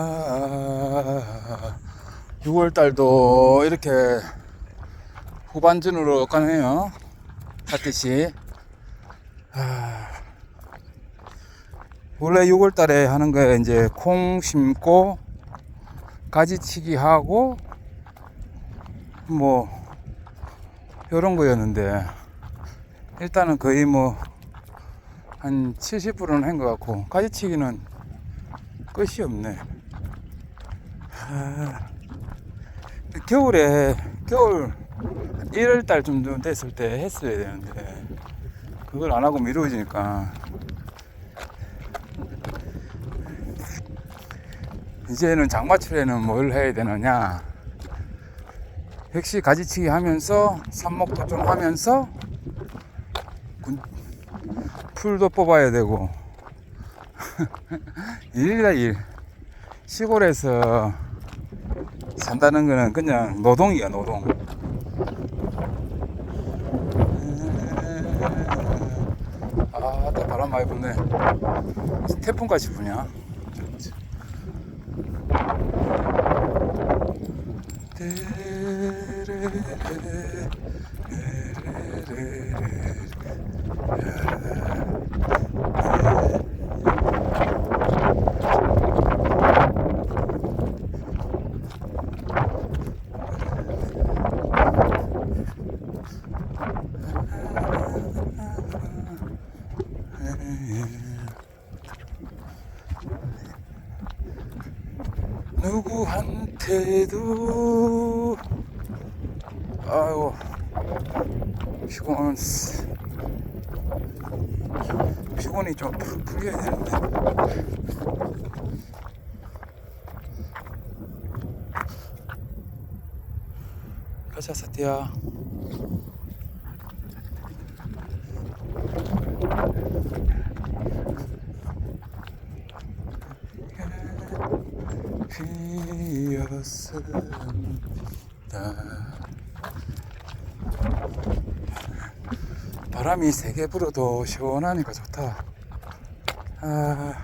아, 6월 달도 이렇게 후반전으로 가네요. 핫듯이. 아, 원래 6월 달에 하는 거에 이제 콩 심고 가지치기 하고 뭐 이런 거였는데 일단은 거의 뭐 한 70%는 한 것 같고 가지치기는 끝이 없네. 아, 겨울에 겨울 1월 달쯤 됐을 때 했어야 되는데 그걸 안 하고 미루어지니까. 이제는 장마철에는 뭘 해야 되느냐. 역시 가지치기 하면서 삽목도 좀 하면서 군- 풀도 뽑아야 되고 일이다 일 시골에서 산다는 거는 그냥 노동이야 노동. 아따 바람 많이 부네. 태풍같이 부냐 누구한테도 아이고 피곤 피곤이 좀 풀- 풀려야 되는데. 가자 사티야 피었습니다. 바람이 세게 불어도 시원하니까 좋다. 아,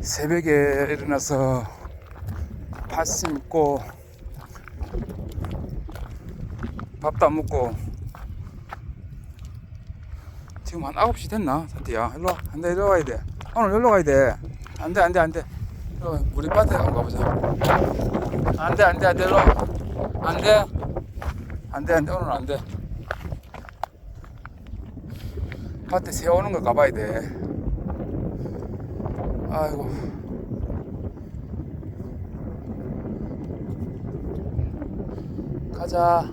새벽에 일어나서 팥 심고 밥도 안 먹고. 지금 한 9시 됐나? 사티야? 일로 와. 안돼 일로 가야 돼. 오늘 일로 가야 돼. 안돼 안돼 안돼. 우리 밭에 한번 가보자. 안돼 안돼 안돼. 일로 와. 안돼. 안돼 안돼. 오늘 안돼. 밭에 새 오는 거 가봐야 돼. 아이고. 가자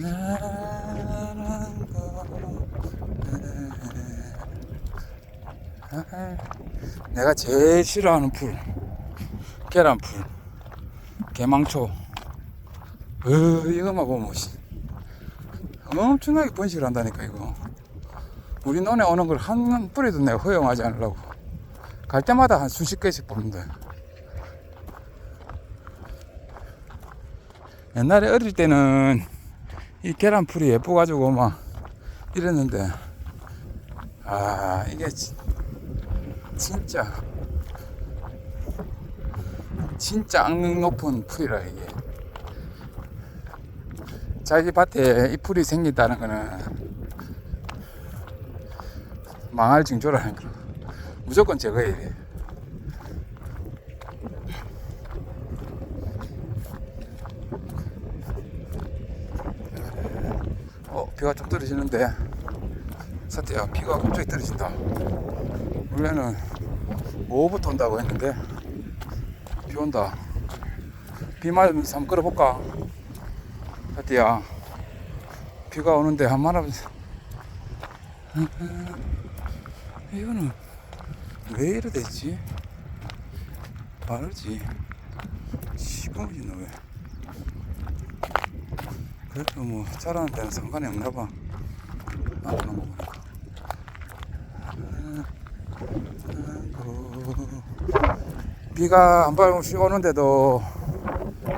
나란 거네. 내가 제일 싫어하는 풀. 계란풀. 개망초. 어, 이거만 보면 씨. 엄청나게 번식을 한다니까 이거. 우리 논에 오는 걸 한 뿌리도 내가 허용하지 않으려고. 갈 때마다 한 수십 개씩 뽑는다 옛날에 어릴 때는 이 계란풀이 예뻐가지고 막 이랬는데. 아 이게 지- 진짜. 진짜 악명 높은 풀이라 이게. 자기 밭에 이 풀이 생긴다는 거는 망할 징조라는 거 무조건 제거해야 돼. 어, 비가 좀 떨어지는데. 사태야 비가 갑자기 떨어진다. 원래는 오후부터 온다고 했는데 비 온다. 비 맞으면서 한번 끌어볼까? 사태야 비가 오는데 한 마리 이거는 왜 이래 됐지? 다르지. 시금이지 너왜? 그래도 뭐 자라는 데는 상관이 없나 봐. 안 오는 거 보니까. 아이고. 비가 한 발씩 오는데도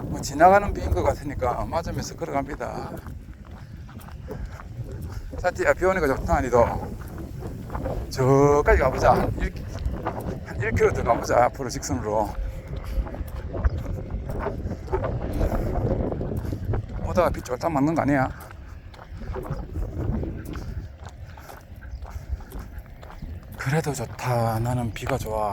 뭐 지나가는 비인 것 같으니까 맞으면서 걸어갑니다. 사티야 비 오니까 좋다 아니도 저까지 가보자. 한 1, 한 1km 더 가보자 앞으로 직선으로. 오다가 비 쫄딱 맞는 거 아니야? 그래도 좋다. 나는 비가 좋아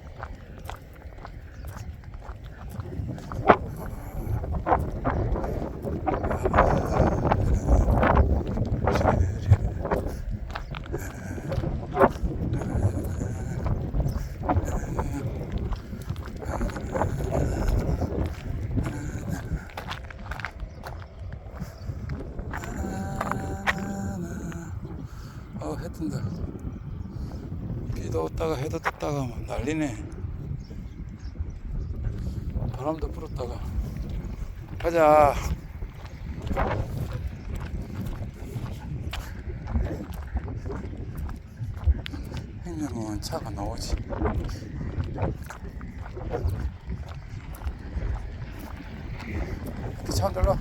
비도 왔다가 해도 떴다가 막 난리네. 바람도 불었다가. 가자. 행렬은 차가 나오지. 차 흔들러.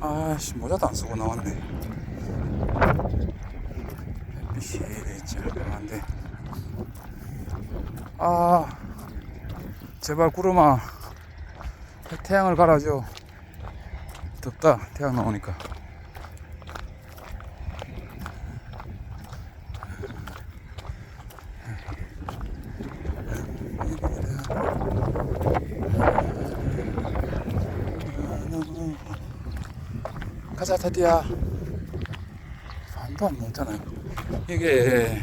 아씨 모자도 안 쓰고 나왔네. 햇빛이 짤끔한데 아 제발 구름아 태양을 갈아줘 덥다. 태양 나오니까. 가자 타디야. 반도 안 먹잖아요. 이게